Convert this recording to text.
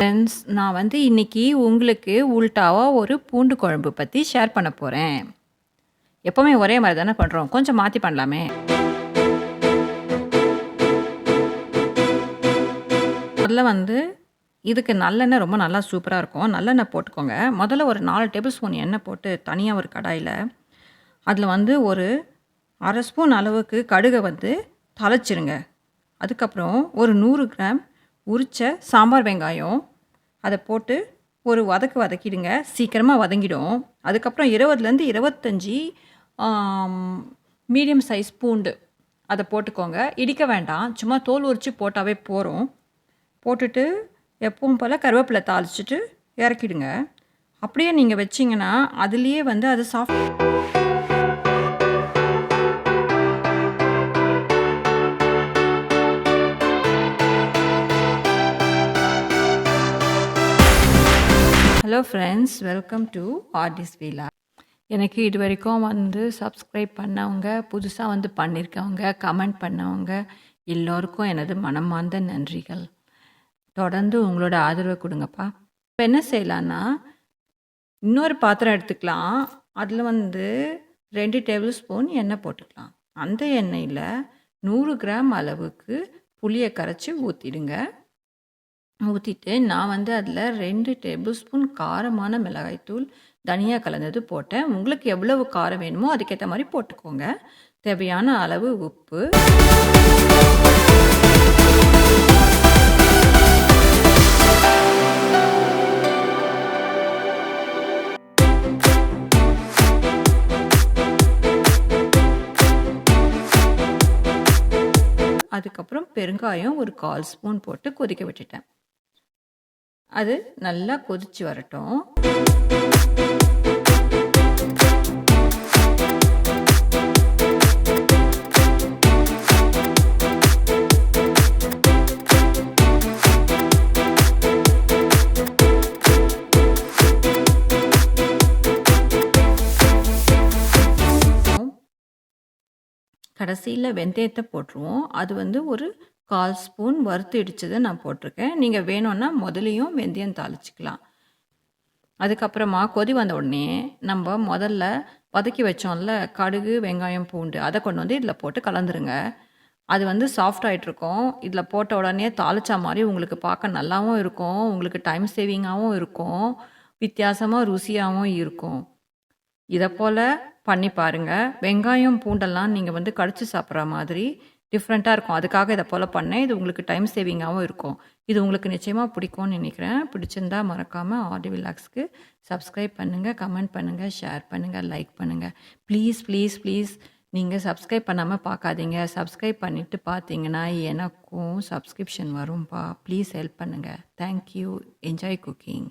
Friends நான் வந்து இன்னைக்கு உங்களுக்கு உல்டாவா ஒரு பூண்டு குழம்பு பற்றி ஷேர் பண்ண போகிறேன் எப்போவுமே ஒரே மாதிரி தானே பண்ணுறோம் கொஞ்சம் மாற்றி பண்ணலாமே. முதல்ல வந்து இதுக்கு நல்லெண்ணெய் ரொம்ப நல்லா சூப்பராக இருக்கும். நல்லெண்ணெய் போட்டுக்கோங்க. முதல்ல ஒரு நாலு டேபிள் ஸ்பூன் எண்ணெய் போட்டு தனியாக ஒரு கடாயில் அதில் வந்து ஒரு அரை ஸ்பூன் அளவுக்கு கடுகை வந்து தலைச்சிருங்க அதுக்கப்புறம் ஒரு நூறு கிராம் உரித்த சாம்பார் வெங்காயம் அதை போட்டு ஒரு வதக்கு வதக்கிடுங்க. சீக்கிரமாக வதங்கிடும். அதுக்கப்புறம் இருபதுலேருந்து இருபத்தஞ்சி மீடியம் சைஸ் பூண்டு அதை போட்டுக்கோங்க. இடிக்க வேண்டாம். சும்மா தோல் உரித்து போட்டாவே போகிறோம் போட்டுட்டு எப்பவும் போல் கருவேப்பிலை தாளிச்சிட்டு இறக்கிடுங்க. அப்படியே நீங்கள் வச்சிங்கன்னா அதுலேயே வந்து அது soft hello friends welcome to ஆர்டிஸ் வீலா எனக்கு இது வரைக்கும் வந்து சப்ஸ்கிரைப் பண்ணவங்க புதுசாக வந்து பண்ணியிருக்கவங்க கமெண்ட் பண்ணவங்க எல்லோருக்கும் எனது மனமார்ந்த நன்றிகள். தொடர்ந்து உங்களோட ஆதரவை கொடுங்கப்பா. இப்போ என்ன செய்யலான்னா இன்னொரு பாத்திரம் எடுத்துக்கலாம். அதில் வந்து ரெண்டு டேபிள் ஸ்பூன் எண்ணெய் போட்டுக்கலாம். அந்த எண்ணெயில் நூறு கிராம் அளவுக்கு புளியை கரைச்சி ஊற்றிடுங்க ஊற்றிட்டு நான் வந்து அதில் ரெண்டு டேபிள் ஸ்பூன் காரமான மிளகாய்த்தூள் தனியா கலந்தது போட்டேன். உங்களுக்கு எவ்வளவு காரம் வேணுமோ அதுக்கேற்ற மாதிரி போட்டுக்கோங்க. தேவையான அளவு உப்பு. அதுக்கப்புறம் பெருங்காயம் ஒரு கால் ஸ்பூன் போட்டு கொதிக்க விட்டுட்டேன். அது நல்லா கொதிச்சு வரட்டும். கடைசியில் வெந்தயத்தை போட்டுருவோம். அது வந்து ஒரு கால் ஸ்பூன் வறுத்து இடித்ததை நான் போட்டிருக்கேன். நீங்கள் வேணும்னா முதலையும் வெந்தயம் தாளிச்சிக்கலாம். அதுக்கப்புறமா கொதி வந்த உடனே நம்ம முதல்ல வதக்கி வச்சோம்ல கடுகு வெங்காயம் பூண்டு அதை கொண்டு வந்து இதில் போட்டு கலந்துருங்க. அது வந்து சாஃப்ட் ஆகிட்ருக்கும் இதில் போட்ட உடனே தாளிச்சா மாதிரி உங்களுக்கு பார்க்க நல்லாவும் இருக்கும். உங்களுக்கு டைம் சேவிங்காகவும் இருக்கும். வித்தியாசமாக ருசியாகவும் இருக்கும். இதை போல் பண்ணி பாருங்கள் வெங்காயம் பூண்டெல்லாம் நீங்கள் வந்து கடிச்சு சாப்பிட்ற மாதிரி டிஃப்ரெண்ட்டாக இருக்கும். அதுக்காக இதை போல் பண்ணேன். இது உங்களுக்கு டைம் சேவிங்காகவும் இருக்கும். இது உங்களுக்கு நிச்சயமாக பிடிக்கும்னு நினைக்கிறேன். பிடிச்சிருந்தா மறக்காமல் ஆடி விலாக்ஸ்க்கு சப்ஸ்கிரைப் பண்ணுங்கள் கமெண்ட் பண்ணுங்கள் ஷேர் பண்ணுங்கள் லைக் பண்ணுங்கள் ப்ளீஸ் ப்ளீஸ் ப்ளீஸ் நீங்கள் சப்ஸ்கிரைப் பண்ணாமல் பார்க்காதீங்க. சப்ஸ்கிரைப் பண்ணிவிட்டு பார்த்தீங்கன்னா எனக்கும் சப்ஸ்கிரிப்ஷன் வரும்பா. ப்ளீஸ் ஹெல்ப் பண்ணுங்கள் தேங்க்யூ என்ஜாய் குக்கிங்